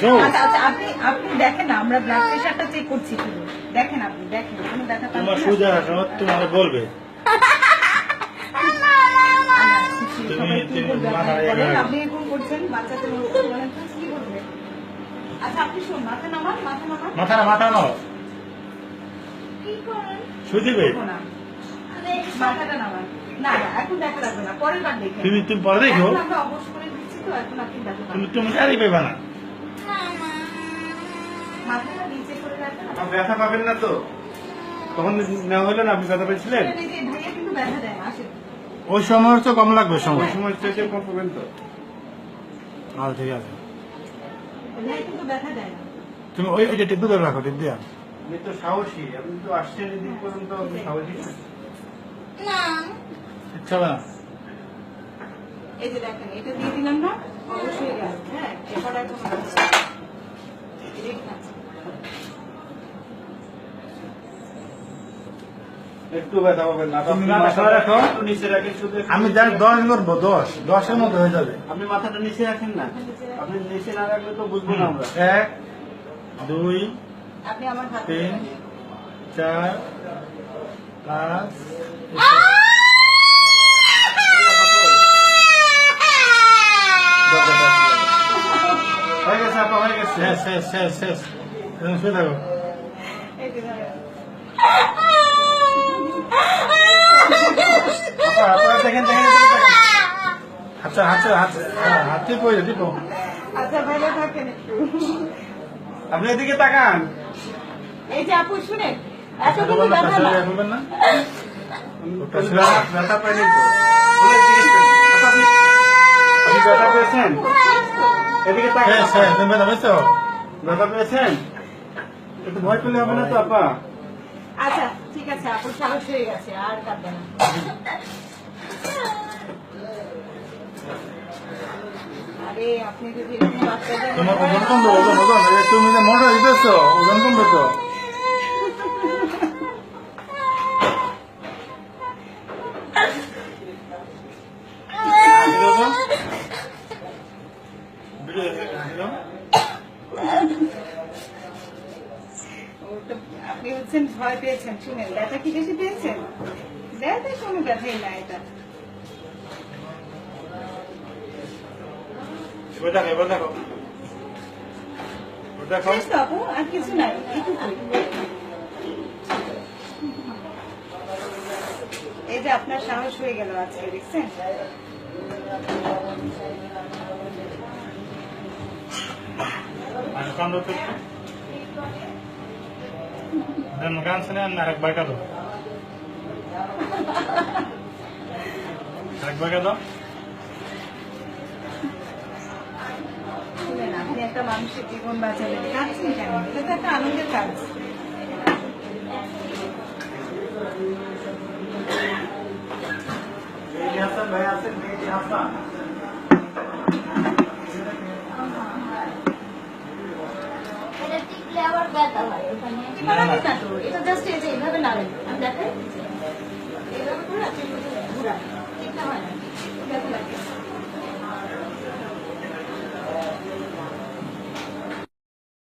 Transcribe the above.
আচ্ছা আচ্ছা আপনি আপনি দেখেন না আমরা ব্লাড প্রেশারটা চেক করছি শুধু দেখেন আপনি দেখেন কোনো তোমার না? সুজা সময় তোমার বলবে। আপনি করছেন বাচ্চাদের কি আচ্ছা আপনি শুন মাথা নামান মাথা নামান মাথা না মাথা নাও কি করেন? শুই দেখো মাথাটা নামান। না না এখন দেখা লাগবে না পরের বার দেখে তুমি তুমি পরে দেখো। আমরা অবশ্য করে দিচ্ছি তো এখন আপনি দেখা তুমি তুমি গাড়ি পেবে না মাথাটা নিচে করে রাখেন আপনার ব্যথা পাবেন না তো। তখন নেওয়া হলো না আপনি ব্যথা পেয়েছিলেন? ওই সময় হচ্ছে কম লাগবে সময়। ওই সময় চাইতে কম পাবেন তো। আচ্ছা ঠিক আছে। ভাইয়া কিন্তু ব্যথা দেয় না। তুমি ওই ওইটা টিপ ধরে রাখো টিপ দিয়া। আপনি তো সাহসী আপনি তো আসছেন এদিন পর্যন্ত আপনি সাহসী না। এই যে দেখেন এটা দিয়ে দিলাম না অবশ্যই হ্যাঁ এরপর এখন আছে। রেখে আছে। একটু ব্যথা পাবেন না। মাথা মাথা রাখো। নিচে রাখেন শুধু আমি জানি দশ করব দশ। দশের মধ্যে হয়ে যাবে। আপনি মাথাটা নিচে রাখেন না। আপনি নিচে না রাখলে তো বুঝব না আমরা। এক দুই আপনি আমার হাতে তিন চার পাঁচ হয়ে গেছে আপা হয়ে গেছে। শেষ শেষ শেষ শেষ। শুয়ে থাকো। আপা আপনারা দেখেন দেখেন এদিকে তাকান। হাতে হাতে পড়ে দিব আচ্ছা থাকেন আপনি এদিকে তাকান। এই যে আপু শুনেন। এত ব্যথা না করবেন না। ওটা ছিল ব্যথা- ব্যথা পাইনি তো। বলে জিজ্ঞেস করেন। আপা, আপনি আপনি ব্যথা পেয়েছেন? এদিকে তাকান। বুঝছ ব্যথা পেয়েছেন? একটু ভয় পেলে হবে না তো আপা? আচ্ছা ঠিক আছে আপুর সাহস হয়ে গেছে আর কাঁদবে না। আরে আপনি যদি এরকম বাচ্চাদের তোমার ওজন কমবে ওজন ওজন। তুমি যে মোটা দিতেছো ওজন কমবে তো। তো। আপনি হচ্ছেন ভয় পেয়েছেন শুনেন। ব্যথা কি বেশি পেয়েছেন? ব্যথা কোনো ব্যথাই না এটা। আপু আর কিছু নাই এই যে আপনার সাহস হয়ে গেল আজকে দেখছেন? একবার কাঁদো শুনেন আপনি একটা মানুষের জীবন বাঁচালেন কাঁদছেন কেন এটা তো একটা আনন্দের কাজ ভাই আছেন হাসান এটা আবার ব্যথা হয় ওখানে এভাবে না তো এটা জাস্ট এই যে এইভাবে নাড়েন আমি দেখাই এইভাবে করে আপনি ঘুরান ঠিক না হয় না।